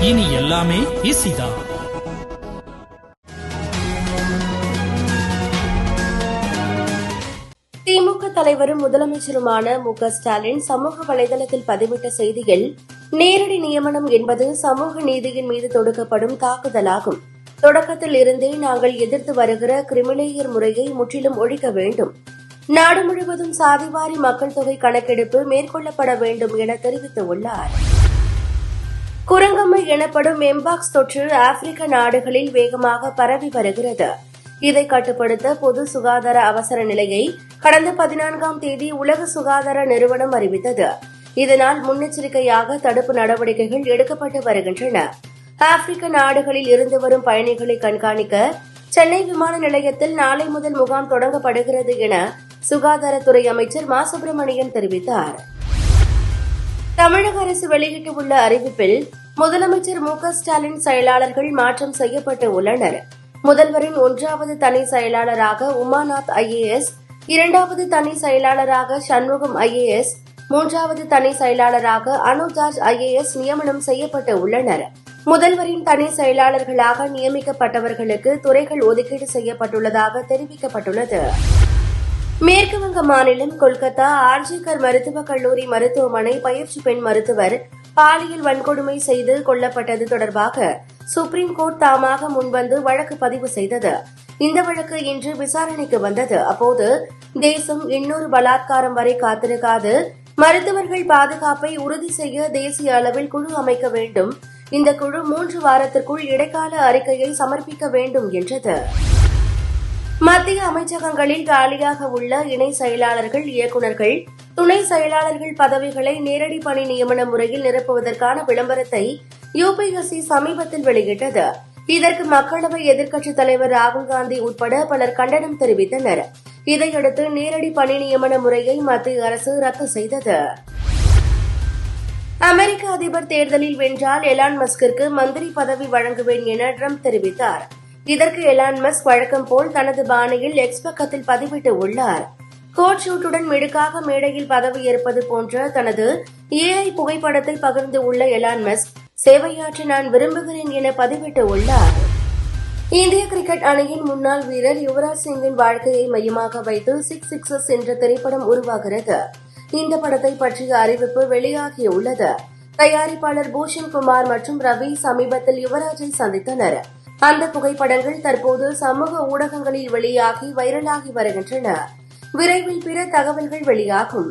இனி எல்லாமே ஈஸிதான் திமுக தலைவரும் முதலமைச்சருமான மு க ஸ்டாலின் சமூக வலைதளத்தில் பதிவிட்ட செய்தியில் நேரடி நியமனம் என்பது சமூக நீதியின் மீது தொடுக்கப்படும் தாக்குதலாகும். தொடக்கத்தில் இருந்தே நாங்கள் எதிர்த்து வருகிற கிரிமிலேயர் முறையை முற்றிலும் ஒழிக்க வேண்டும். நாடு முழுவதும் சாதிவாரி மக்கள் தொகை கணக்கெடுப்பு மேற்கொள்ளப்பட வேண்டும் என தெரிவித்துள்ளார். குரங்கம்மை எனப்படும் எம்பாக்ஸ் தொற்று ஆப்பிரிக்க நாடுகளில் வேகமாக பரவி வருகிறது. இதை கட்டுப்படுத்த பொது சுகாதார அவசர நிலையை கடந்த பதினான்காம் தேதி உலக சுகாதார நிறுவனம் அறிவித்தது. இதனால் முன்னெச்சரிக்கையாக தடுப்பு நடவடிக்கைகள் எடுக்கப்பட்டு வருகின்றன. ஆப்பிரிக்க நாடுகளில் இருந்து வரும் பயணிகளை கண்காணிக்க சென்னை விமான நிலையத்தில் நாளை முதல் முகாம் தொடங்கப்படுகிறது என சுகாதாரத்துறை அமைச்சர் மா சுப்பிரமணியன் தெரிவித்தார். தமிழக அரசு வெளியிட்டுள்ள அறிவிப்பில் முதலமைச்சர் மு க ஸ்டாலின் செயலாளர்கள் மாற்றம் செய்யப்பட்டு உள்ளனர். முதல்வரின் ஒன்றாவது தனி செயலாளராக உமாநாத் ஐஏஎஸ் இரண்டாவது தனி செயலாளராக சண்முகம் ஐஏஎஸ் மூன்றாவது தனி செயலாளராக அனுஜார்ஜ் ஐஏஎஸ் நியமனம் செய்யப்பட்டு உள்ளனர். முதல்வரின் தனி செயலாளர்களாக நியமிக்கப்பட்டவர்களுக்கு துறைகள் ஒதுக்கீடு செய்யப்பட்டுள்ளதாக தெரிவிக்கப்பட்டுள்ளது. மேற்கு வங்க மாநிலம் கொல்கத்தா ஆர்ஜிகர் மருத்துவக் கல்லூரி மருத்துவமனை பயிற்சி பெண் மருத்துவர் பாலியல் வன்கொடுமை செய்து கொல்லப்பட்டது தொடர்பாக சுப்ரீம் கோர்ட் தாமாக முன்வந்து வழக்கு பதிவு செய்தது. இந்த வழக்கு இன்று விசாரணைக்கு வந்தது. அப்போது தேசம் இன்னொரு பலாத்காரம் வரை காத்திருக்காது. மருத்துவர்கள் பாதுகாப்பை உறுதி செய்ய தேசிய அளவில் குழு அமைக்க வேண்டும். இந்த குழு மூன்று வாரத்திற்குள் இடைக்கால அறிக்கையை சமர்ப்பிக்க வேண்டும் என்றது. மத்திய அமைச்சகங்களில் காலியாக உள்ள இணை செயலாளர்கள் இயக்குநர்கள் துணை செயலாளர்கள் பதவிகளை நேரடி பணி நியமன முறையில் நிரப்புவதற்கான விளம்பரத்தை யுபிஎஸ்சி சமீபத்தில் வெளியிட்டது. இதற்கு மக்களவை எதிர்க்கட்சித் தலைவர் ராகுல் காந்தி உட்பட பலர் கண்டனம் தெரிவித்தனர். இதையடுத்து நேரடி பணி நியமன முறையை மத்திய அரசு ரத்து செய்தது. அமெரிக்க அதிபர் தேர்தலில் வென்றால் எலான் மஸ்கிற்கு மந்திரி பதவி வழங்குவேன் என ட்ரம்ப் தெரிவித்தார். இதற்கு எலான் மஸ்க் வழக்கம் போல் தனது பாணியில் எக்ஸ் பக்கத்தில் பதிவிட்டு உள்ளார். கோட் ஷூட்டுடன் மிடுக்காக மேடையில் பதவியேற்பது போன்ற தனது ஏஐ புகைப்படத்தில் பகிர்ந்து உள்ள எலான் மஸ்க் சேவையாற்ற நான் விரும்புகிறேன் என பதிவிட்டு உள்ளார். இந்திய கிரிக்கெட் அணியின் முன்னாள் வீரர் யுவராஜ் சிங்கின் வாழ்க்கையை மையமாக வைத்து சிக்ஸ் சிக்ஸஸ் என்ற திரைப்படம் உருவாகிறது. இந்த படத்தை பற்றிய அறிவிப்பு வெளியாகியுள்ளது தயாரிப்பாளர் பூஷன் குமார் மற்றும் ரவி சமீபத்தில் யுவராஜை சந்தித்தனர். அந்த புகைப்படங்கள் தற்போது சமூக ஊடகங்களில் வெளியாகி வைரலாகி வருகின்றன. விரைவில் பிற தகவல்கள் வெளியாகும்.